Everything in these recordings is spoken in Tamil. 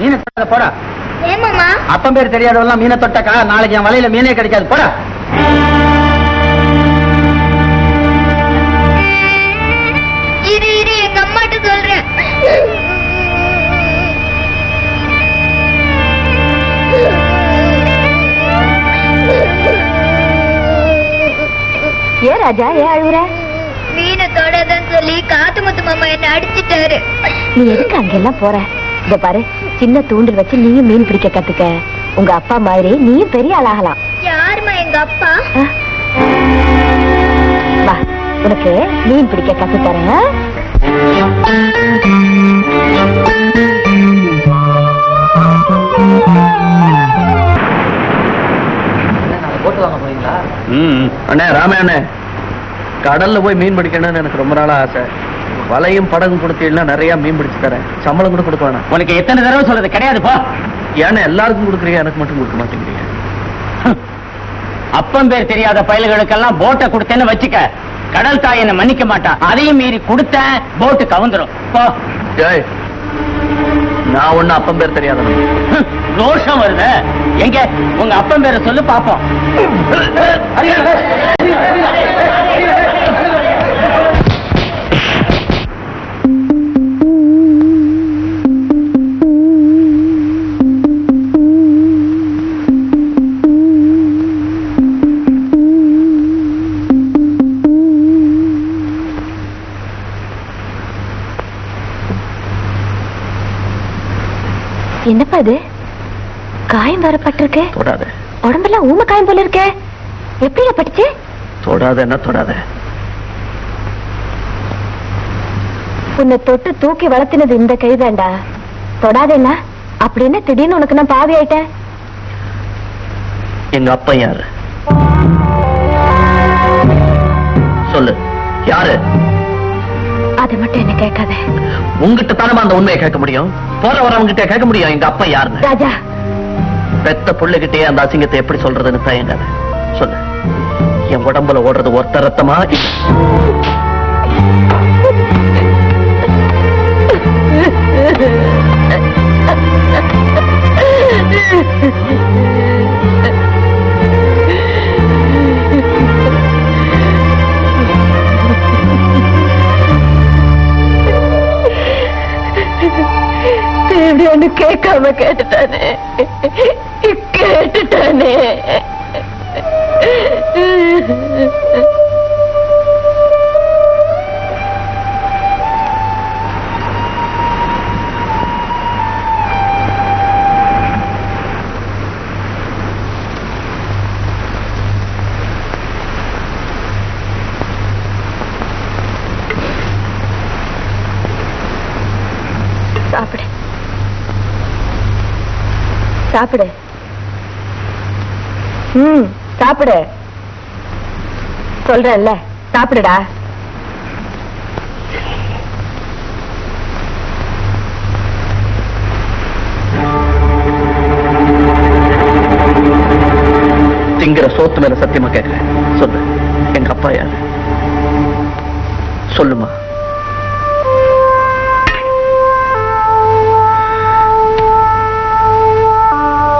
மீனை தொடாத போடா. ஏமாமா அப்பன் பேர் தெரியாதவெல்லாம் மீனை தொட்டக்கா நாளைக்கு என் வலையில மீனே கிடைக்காது. போடா. இரு இரு எங்க அம்மாட்ட சொல்றேன். ஏன் ராஜா ஏன் மீனை தொடாதன்னு சொல்லி காத்து முத்து மாமா என்ன அடிச்சிட்டாரு. நீ எதுக்கு அங்கெல்லாம் போற? இத பாரு சின்ன தூண்டில் வச்சு நீயும் மீன் பிடிக்க கத்துக்க. உங்க அப்பா மாதிரி நீயும் பெரிய ஆளாகலாம். யாருமா எங்க அப்பா? ஆ? வா உனக்கு மீன் பிடிக்க கத்து தரேன் அண்ணே ராமே அண்ணே. கடல்ல போய் மீன் பிடிக்கணும்னு எனக்கு ரொம்ப நாளா ஆசை. வலையும் படகும் கொடுத்தீங்கன்னா நிறைய மீன் பிடிச்சு தரேன். சம்பளம் கூட கொடுக்க வேணாம். உனக்கு எத்தனை தடவை சொல்றது? கிடையாது போ. ஏன்னா எல்லாருக்கும் கொடுக்குறீங்க எனக்கு மட்டும் கொடுக்க மாட்டேங்கிறீங்க அப்பன் பேர் தெரியாத பயல்களுக்கெல்லாம் போட்டை கொடுத்தேன்னு வச்சுக்க. கடல் தாய் என்ன மன்னிக்க மாட்டான் அதையும் மீறி கொடுத்தேன் போட்டு கவுந்துரும். போ. நான் ஒண்ணு அப்பம் பேர் தெரியாதவன். ஹம், ரோஷம் வருது. எங்க? உங்க அப்பன் பேரை சொல்லு பாப்போம். என்னப்பா இது? காயம் வரப்பட்டிருக்கு தொடாத. உடம்பெல்லாம் ஊம காயம் போல இருக்கே. எப்படி பட்டுச்சு? தொடாத என்ன தொடாத? உன்னை தொட்டு தூக்கி வளர்த்தினது இந்த கைதாண்டா தொடாதேன்னா அப்படி என்ன திடீர்னு உனக்கு நான் பாவி ஆயிட்டேன்? எங்க அப்பா யாரு? சொல்லு. யாரு? அதை மட்டும் என்ன கேட்காத. உங்ககிட்ட தானே அந்த உண்மையை கேட்க முடியும்? போற வரவங்க கிட்ட கேட்க முடியும் எங்க அப்பா யாருன்னு. ராஜா. பெத்த புள்ளைகிட்டே அந்த அசிங்கத்தை எப்படி சொல்றதுன்னு தயங்காத. சொல்லு. என் உடம்புல ஓடுறது ஒருத்த ரத்தமா இப்படி ஒண்ணு கேட்காம கேட்டுட்டானே. கேட்டுட்டானே. சாப்பிடு. ம் சாப்பிடு. சொல்றேன்ல சாப்பிடுடா. திங்கிற சோத்து மேல சத்தியமா கேட்கிறேன். சொல்லு. எங்க அப்பா யாரு? சொல்லுமா.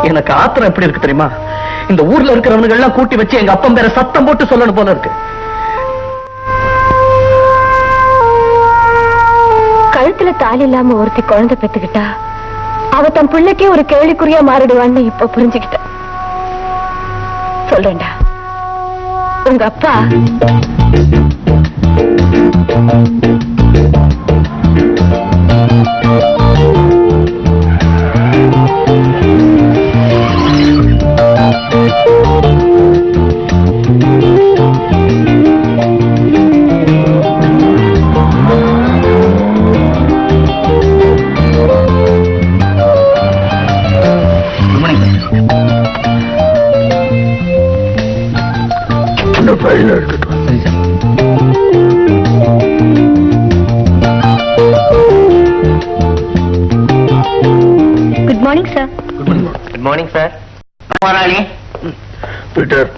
எனக்கு ஆத்திரம் எப்படி இருக்கு தெரியுமா? இந்த ஊர்ல இருக்கிறவனுங்க எல்லாம் கூட்டி வச்சு எங்க அப்பன் பேரை சத்தம் போட்டு சொல்லணும் போல இருக்கு. கழுத்துல தாலி இல்லாம ஒருத்தி குழந்தை பெத்துக்கிட்டா அவ தன் பிள்ளைக்கே ஒரு கேள்விக்குறியா மாறிடுவான்னு இப்ப புரிஞ்சுக்கிட்ட. சொல்றேன்டா. உங்க அப்பா மார்னிங் சார் முதலாளி பீட்டர்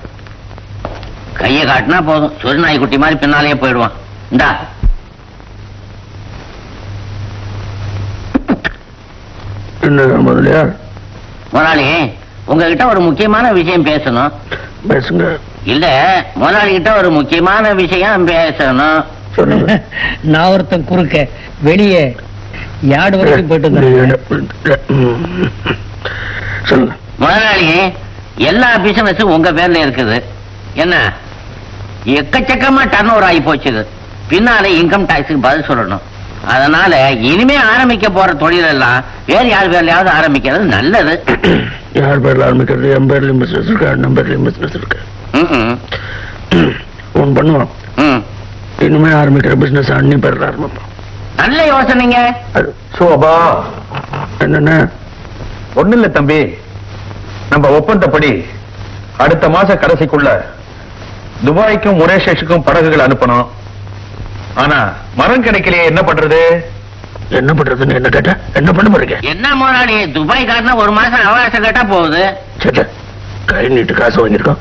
கையை காட்டினா போதும். சொரி நாய்க்குட்டி மாதிரி பின்னாலேயே போயிடுவான். இந்தா. என்ன முதலியார்? முதலாளி உங்ககிட்ட ஒரு முக்கியமான விஷயம் பேசணும். பேசுங்க. இல்ல முதலாளி கிட்ட ஒரு முக்கியமான விஷயம் பேசணும். சொல்லுங்க. நான் ஒருத்தன் குறுக்க வெளியே யார்டு வரைக்கும் போயிட்டு. சொல்லுங்க முதலாளி எல்லா பிசினஸும் உங்க பேர்ல இருக்குது. என்ன? எக்கச்சக்கமா டர்ன் ஓவர் ஆகி போச்சுது. பின்னால இன்கம் டாக்ஸுக்கு பதில் சொல்லணும். அதனால இனிமே ஆரம்பிக்க போற தொழில் எல்லாம் வேற யார் பேர்லயாவது ஆரம்பிக்கிறது நல்லது. யார் பேர்ல ஆரம்பிக்கிறது? என் பேர்லயும் பிசினஸ் இருக்கு? அண்ணன் பேர்லயும் பிசினஸ் இருக்கு. ஒன்று பண்ணுவோம். இனிமே ஆரம்பிக்கிற பிசினஸ் அண்ணி பேர்ல ஆரம்பிப்போம். நல்ல யோசனைங்க. சோபா. என்னென்ன? ஒண்ணு இல்ல தம்பி. நம்ம ஒப்பந்தப்படி அடுத்த மாச கடைசிக்குள்ள துபாய்க்கும் மொரேஷியஸுக்கும் படகுகள் அனுப்பணும். ஆனா மரம் கிடைக்கலையே என்ன பண்றது? என்ன பண்றதுன்னு என்ன கேட்ட என்ன பண்ண போறீங்க? என்ன முதலாளி துபாய் காட்டினா ஒரு மாசம் அவகாசம் கேட்டா போகுது. சரி கை நீட்டு காசு வாங்கியிருக்கோம்.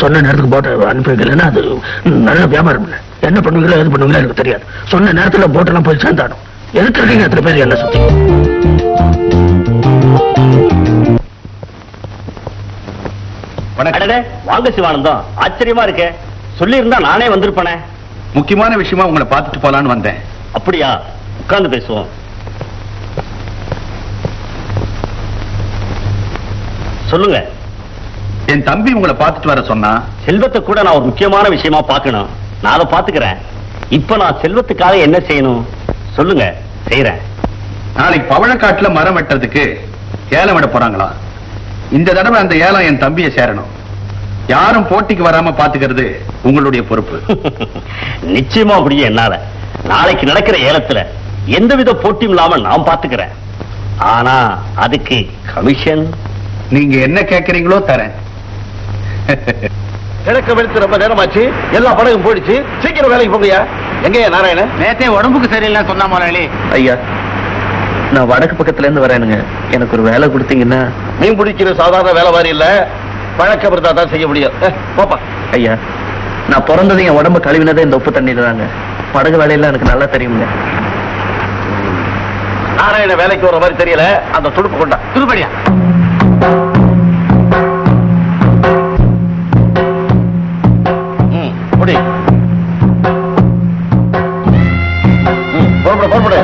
சொன்ன நேரத்துக்கு போட்டை அனுப்பி வைக்கலன்னா அது நல்ல வியாபாரம் இல்லை. என்ன பண்ணுவீங்களோ எது பண்ணுவீங்களோ எனக்கு தெரியாது. சொன்ன நேரத்துல போட்டெல்லாம் போய் சேர்ந்தாடும் எதுக்கு இருக்கீங்க அத்தனை பேர் என்ன சுத்தி? வாங்க சிவானந்தம். ஆச்சரியமா இருக்கே. சொல்லி இருந்தா நானே வந்திருப்பேனே. முக்கியமான விஷயமா உங்களை பார்த்துட்டு போலான்னு வந்தேன். அப்படியா? உட்கார்ந்து பேசுவோம். சொல்லுங்க. என் தம்பி உங்களை பார்த்துட்டு வர சொன்னா செல்வத்தை கூட நான் ஒரு முக்கியமான விஷயமா பார்க்கணும். நான் அதை பாத்துக்கிறேன் இப்ப நான் செல்வத்துக்காக என்ன செய்யணும்? சொல்லுங்க. செய்யறேன். நாளைக்கு பவழக்காட்டுல மரம் வெட்டுறதுக்கு ஏலம் விட போறாங்களா? இந்த தடவை அந்த ஏலம் என் தம்பியை சேரணும். யாரும் போட்டிக்கு வராம பாத்துக்கிறது உங்களுடைய பொறுப்பு. நிச்சயமா அப்படியே என்னால. நாளைக்கு நடக்கிற ஏலத்துல எந்தவித போட்டியும் இல்லாம நான் பாத்துக்கிறேன் ஆனா அதுக்கு கமிஷன் நீங்க என்ன கேக்குறீங்களோ தரேன். கிழக்க வெளுத்து ரொம்ப நேரமாச்சு. எல்லா படகும் போயிடுச்சு. சீக்கிரம் வேலைக்கு போங்கய்யா. எங்கய்யா நாராயணன்? நேத்தே உடம்புக்கு சரியில்லை சொன்னா முதலாளி ஐயா. நான் வடக்கு பக்கத்துல இருந்து வரேனுங்க. எனக்கு ஒரு வேலை கொடுத்தீங்கன்னா மீன் பிடிக்கிற சாதாரண வேலை மாதிரி இல்ல. பழக்கம் இருந்தா தான் செய்ய முடியும். போப்பா. ஐயா நான் பிறந்தது என் உடம்பு கழுவினதே இந்த உப்பு தண்ணீர் தாங்க. படகு வேலையெல்லாம் எனக்கு நல்லா தெரியுங்க நாராயண வேலைக்கு வர மாதிரி தெரியல. அந்த துடுப்பு கொண்டா. துருபடியா ம், புடி. ம், புறப்படு புறப்படு.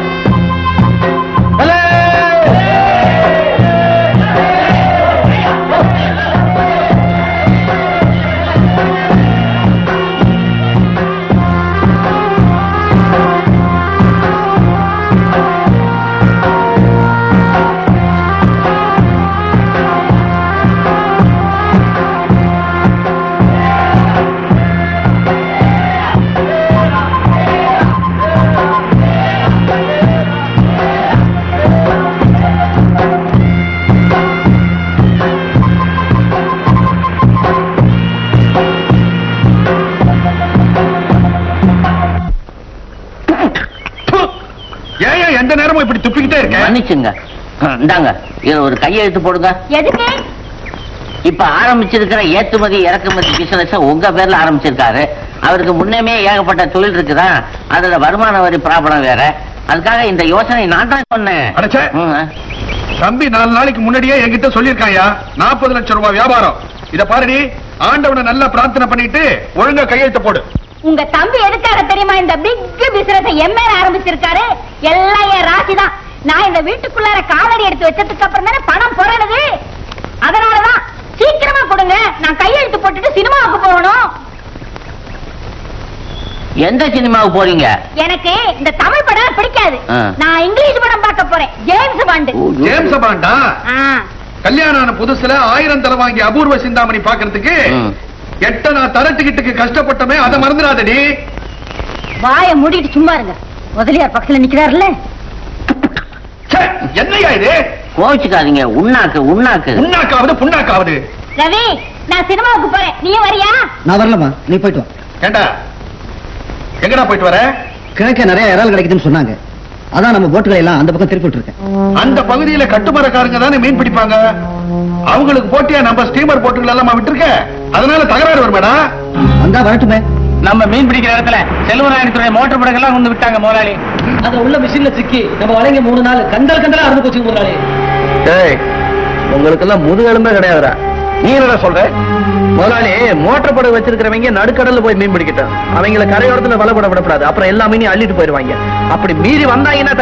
நேரமும் இப்படி துப்பிக்கிட்டே இருக்கேன் மன்னிச்சுங்க. இந்தாங்க. இது ஒரு கையெழுத்து போடுங்க. எதுக்கு? இப்ப ஆரம்பிச்சிருக்கிற ஏற்றுமதி இறக்குமதி பிசினஸ் உங்க பேர்ல ஆரம்பிச்சிருக்காரு. அவருக்கு முன்னமே ஏகப்பட்ட தொழில் இருக்குதா? அதுல வருமான வரி ப்ராப்ளம் வேற. அதுக்காக இந்த யோசனை நான் தான் சொன்னேன். தம்பி நாலு நாளைக்கு முன்னாடியே என்கிட்ட சொல்லியிருக்காயா? நாற்பது லட்சம் ரூபாய் வியாபாரம். இத பாருடி ஆண்டவனை நல்லா பிரார்த்தனை பண்ணிட்டு ஒழுங்கா கையெழுத்து போடு. உங்க தம்பி எதுக்காக தெரியுமா இந்த பிக் பிசினஸ் எம்ஏ ஆரம்பிச்சிருக்காரு? எல்லாம் என் ராசி தான் நான் இந்த வீட்டுக்குள்ளார காலடி எடுத்து வச்சதுக்கு அப்புறம் தானே பணம் புறணுது அதனாலதான் சீக்கிரமா கொடுங்க. நான் கையெழுத்து போட்டுட்டு சினிமாவுக்கு போகணும். எந்த சினிமாவுக்கு போறீங்க? எனக்கு இந்த தமிழ் படம் பிடிக்காது. நான் இங்கிலீஷ் படம் பார்க்க போறேன். James Bond. ஜேம்ஸ் பாண்டா. கல்யாணம் ஆன புதுசுல ஆயிரம் தலை வாங்கி அபூர்வ சிந்தாமணி பாக்குறதுக்கு. எட்ட நான் தர டிக்கெட்டுக்கு கஷ்டப்பட்டமே அதை மறந்துடாதடி. வாயை மூடிட்டு சும்மா இருங்க. முதலியார் பக்கத்துல நிக்கிறாருல்ல? ச்சே, என்னய்யா இது? கோவிச்சுக்காதீங்க. உண்ணாக்கு உண்ணாக்கு. புண்ணாக்காவது புண்ணாக்காவது. ரவி நான் சினிமாவுக்கு போறேன். நீயும் வரியா? நான் வரலமா நீ போயிட்டு வா. ஏண்டா? எங்கடா போயிட்டு வர? கிழக்க நிறைய இறால் கிடைக்குதுன்னு சொன்னாங்க. அதான் நம்ம போட்டுகளை எல்லாம் அந்த பக்கம் திருப்பி விட்டுருக்கேன். அந்த பகுதியில கட்டுமரக்காரங்க தானே மீன் பிடிப்பாங்க? அவங்களுக்கு போட்டியா நம்ம ஸ்டீமர் போட்டுகள் எல்லாம் விட்டுருக்க? அதனால தகராறு வருமேடா? வந்தா வரட்டுமே. நம்ம மீன் பிடிக்கிற இடத்துல செல்வராயணத்துடைய மோட்டர் படங்கள்லாம் கொண்டு விட்டாங்க முதலாளி அத உள்ள மிஷின்ல சிக்கி நம்ம வளைங்க மூணு நாள் கண்டல் கண்டலா அறுந்து போச்சு முதலாளி. உங்களுக்கு எல்லாம் முதுகெலும்பே கிடையாதுடா. நீ என்ன சொல்ற? முதலாளி மோட்டர் படகு வச்சிருக்கிறவங்க நடுக்கடல்ல போய் மீன் பிடிக்கட்டும். அவங்கள கரையோரத்துல வலை போட விடக்கூடாது. அப்புறம் எல்லா மீனையும் அள்ளிட்டு போயிருவாங்க அப்படி மீறி வந்தாங்கன்னா